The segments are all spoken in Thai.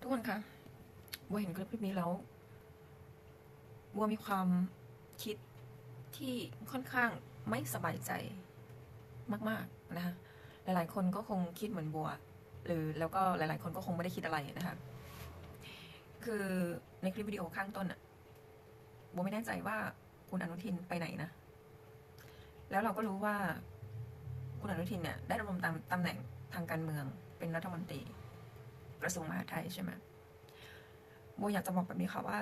ทุกคนคะบัวเห็นคลิปนี้แล้วบัวมีความคิดที่ค่อนข้างไม่สบายใจมาก ๆ นะคะ หลาย ๆ คนก็คงคิดเหมือนบัว หรือแล้วก็หลาย ๆ คนก็คงไม่ได้คิดอะไรนะคะ คือในคลิปวิดีโอข้างต้นอะบัวไม่แน่ใจว่าคุณอนุทินไปไหนนะ แล้วเราก็รู้ว่าคุณอนุทินเนี่ยได้ดำรงตำแหน่งางการเมือง เป็นรัฐมนตรีกระทรวงมหาดไทยใช่ไหมโบอยากจะบอกแบบนี้ค่ะว่า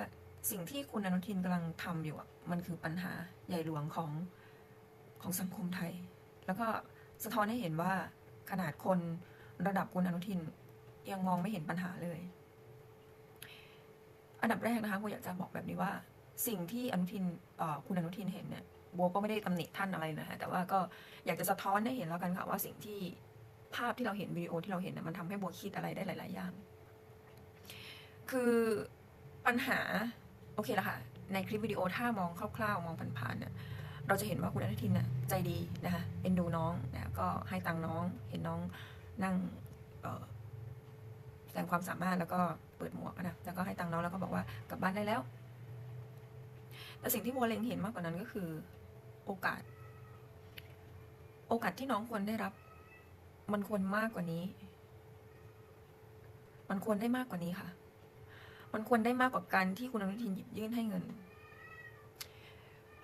สิ่งที่คุณอนุทินกำลังทำอยู่มันคือปัญหาใหญ่หลวงของของสังคมไทย แล้วก็สะท้อนให้เห็นว่าขนาดคนระดับคุณอนุทินยังมองไม่เห็นปัญหาเลย อันดับแรกนะคะโบอยากจะบอกแบบนี้ว่า สิ่งที่อนุทินคุณอนุทินเห็นเนี่ยโบก็ไม่ได้ตำหนิท่านอะไรนะคะแต่ว่าก็อยากจะสะท้อนให้เห็นแล้วกันค่ะว่าสิ่งที่ ภาพที่เราเห็นวิดีโอที่เราเห็นเนี่ยมันทำให้โบคิดอะไรได้หลาย ๆ อย่าง คือปัญหาโอเคละค่ะ ในคลิปวิดีโอถ้ามองคร่าว ๆ มองผ่านๆเนี่ยเราจะเห็นว่าคุณอนุทินน่ะใจดีนะคะเอ็นดูน้องนะก็ให้ตังน้องเห็นน้องนั่งแสดงความสามารถแล้วก็เปิดหมวกนะแล้วก็ให้ตังน้องแล้วก็บอกว่ากลับบ้านได้แล้ว แต่สิ่งที่โบเล็งเห็นมากกว่านั้นก็คือ โอกาส โอกาสที่น้องควรได้รับ มันควรมากกว่านี้ มันควรได้มากกว่านี้ค่ะ มันควรได้มากกว่าการที่คุณอนุทินหยิบยื่นให้เงิน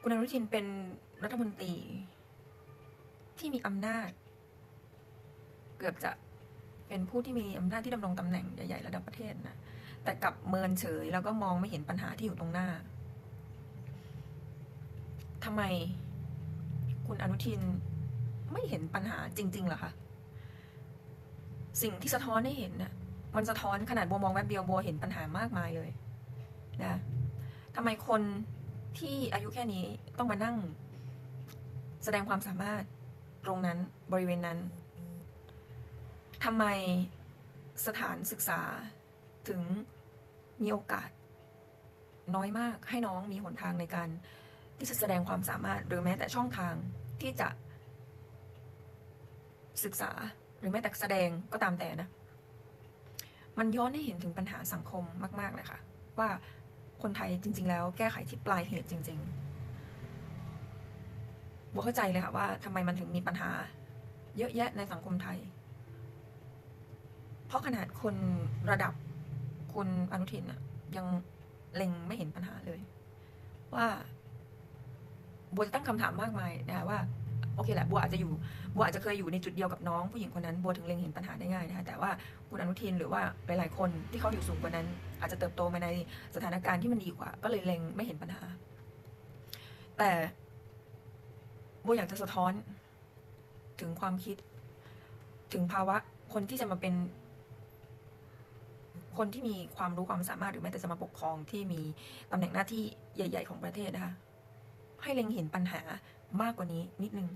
คุณอนุทินเป็นรัฐมนตรี ที่มีอำนาจ เกือบจะเป็นผู้ที่มีอำนาจที่ดำรงตำแหน่งใหญ่ๆระดับประเทศนะ แต่กลับเมินเฉยแล้วก็มองไม่เห็นปัญหาที่อยู่ตรงหน้าทำไมคุณอนุทินไม่เห็นปัญหาจริงๆหรอคะ สิ่งที่สะท้อนให้เห็นน่ะมันสะท้อนขนาดบัวมองแวบเดียวบัวเห็นปัญหามากมายเลยนะทำไมคนที่อายุแค่นี้ต้องมานั่ง แสดงความสามารถตรงนั้นบริเวณนั้นทำไมสถานศึกษาถึงมีโอกาส น้อยมากให้น้องมีหนทางในการที่จะแสดงความสามารถหรือแม้แต่ช่องทางที่จะศึกษา หรือแม้แต่แสดงก็ตามแต่นะ มันย้อนให้เห็นถึงปัญหาสังคมมาก ๆ เลยค่ะ ว่าคนไทยจริง ๆ แล้วแก้ไขที่ปลายเหตุจริงๆบัวเข้าใจเลยค่ะว่าทำไมมันถึงมีปัญหา เยอะแยะในสังคมไทย เพราะขนาดคนระดับคุณอนุทินอะยังเล็งไม่เห็นปัญหาเลย ว่าบัวจะตั้งคำถามมากมายนะคะว่า โอเคแหละบัวอาจจะอยู่บัวอาจจะเคยอยู่ในจุดเดียวกับน้องผู้หญิงคนนั้นบัวถึงเล็งเห็นปัญหาได้ง่ายนะคะแต่ว่าคุณอนุทินหรือว่าหลายๆคนที่เขาอยู่สูงกว่านั้น อาจจะเติบโตมาในสถานการณ์ที่มันดีกว่า ก็เลยเล็งไม่เห็นปัญหา แต่บัวอยากจะสะท้อน ถึงความคิด ถึงภาวะคนที่จะมาเป็น คนที่มีความรู้ความสามารถหรือแม้แต่จะมาปกครองที่มีตำแหน่งหน้าที่ใหญ่ ๆ ของประเทศนะคะให้เล็งเห็นปัญหา มากกว่านี้นิดนึง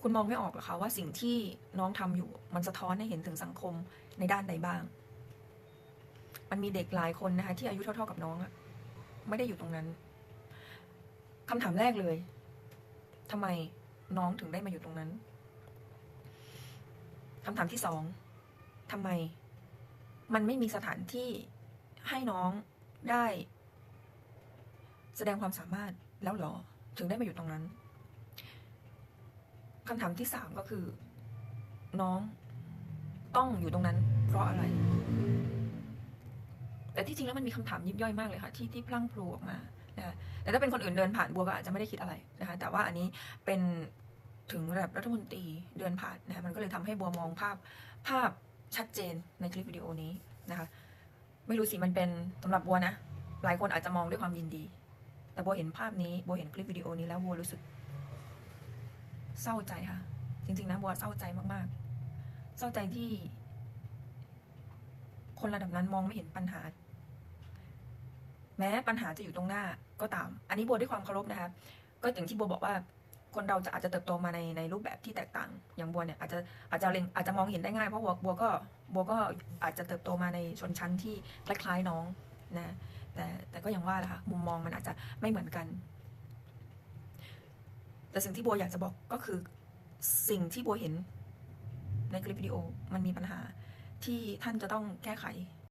คุณมองไม่ออกเหรอคะว่าสิ่งที่น้องทำอยู่ มันสะท้อนให้เห็นถึงสังคมในด้านใดบ้าง มันมีเด็กหลายคนนะคะที่อายุเท่า ๆกับน้องอะไม่ได้อยู่ตรงนั้นคำถามแรกเลยทำไมน้องถึงได้มาอยู่ตรงนั้นคำถามที่สองทำไม มันไม่มีสถานที่ให้น้องได้ แสดงความสามารถ แล้วหรอ ถึงได้มาอยู่ตรงนั้นคำถามที่สามก็คือ น้องต้องอยู่ตรงนั้น เพราะอะไร แต่ที่จริงแล้วมันมีคำถามยิบย่อยมากเลยค่ะที่ที่พลั่งพลูออกมานะคะแต่ถ้าเป็นคนอื่นเดินผ่านบัวก็อาจจะไม่ได้คิดอะไรนะคะแต่ว่าอันนี้เป็นถึงระดับรัฐมนตรีเดินผ่านนะคะมันก็เลยทำให้บัวมองภาพภาพชัดเจนในคลิปวิดีโอนี้นะคะ ไม่รู้สิมันเป็นสำหรับบัวนะ หลายคนอาจจะมองด้วยความยินดี แต่โบเห็นภาพนี้โบเห็นคลิปวิดีโอนี้แล้วโบรู้สึก เศร้าใจค่ะ จริงๆนะโบเศร้าใจมากๆ เศร้าใจที่ คนระดับนั้นมองไม่เห็นปัญหา แม้ปัญหาจะอยู่ตรงหน้าก็ตาม อันนี้โบด้วยความเคารพนะคะก็อย่างที่โบบอกว่าคนเราจะอาจจะเติบโตมาในในรูปแบบที่แตกต่าง อย่างบัวเนี่ยอาจจะอาจจะเล็งอาจจะมองเห็นได้ง่ายเพราะบัวบัวก็บัวก็อาจจะเติบโตมาในชนชั้นที่คล้ายๆน้องนะ แต่แต่ก็ยังว่าแหละค่ะมุมมองมันอาจจะไม่เหมือนกัน แต่สิ่งที่บัวอยากจะบอกก็คือสิ่งที่บัวเห็นในคลิปวิดีโอมันมีปัญหาที่ท่านจะต้องแก้ไข